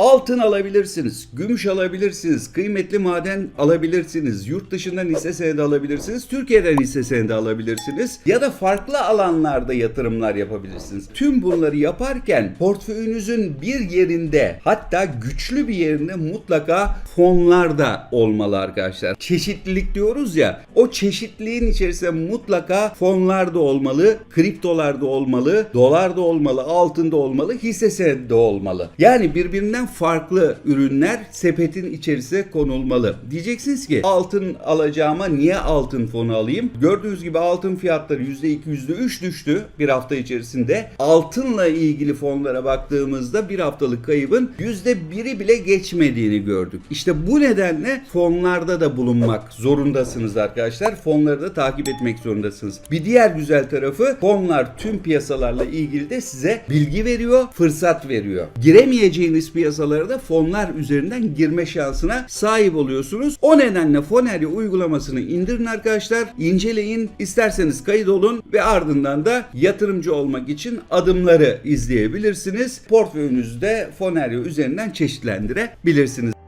Altın alabilirsiniz, gümüş alabilirsiniz, kıymetli maden alabilirsiniz, yurt dışından hisse senedi alabilirsiniz, Türkiye'den hisse senedi alabilirsiniz ya da farklı alanlarda yatırımlar yapabilirsiniz. Tüm bunları yaparken portföyünüzün bir yerinde hatta güçlü bir yerinde mutlaka fonlar da olmalı arkadaşlar. Çeşitlilik diyoruz ya o çeşitliliğin içerisinde mutlaka fonlar da olmalı, kriptolar da olmalı, dolar da olmalı, altın da olmalı, hisse senedi de olmalı. Yani birbirinden farklı ürünler sepetin içerisine konulmalı. Diyeceksiniz ki altın alacağıma niye altın fonu alayım? Gördüğünüz gibi altın fiyatları %2, %3 düştü bir hafta içerisinde. Altınla ilgili fonlara baktığımızda bir haftalık kaybın %1'i bile geçmediğini gördük. İşte bu nedenle fonlarda da bulunmak zorundasınız arkadaşlar. Fonları da takip etmek zorundasınız. Bir diğer güzel tarafı fonlar tüm piyasalarla ilgili de size bilgi veriyor, fırsat veriyor. Giremeyeceğiniz piyasalara da fonlar üzerinden girme şansına sahip oluyorsunuz. O nedenle Fonerya uygulamasını indirin arkadaşlar. inceleyin, isterseniz kayıt olun ve ardından da yatırımcı olmak için adımları izleyebilirsiniz. Portföyünüzü de Fonerya üzerinden çeşitlendirebilirsiniz.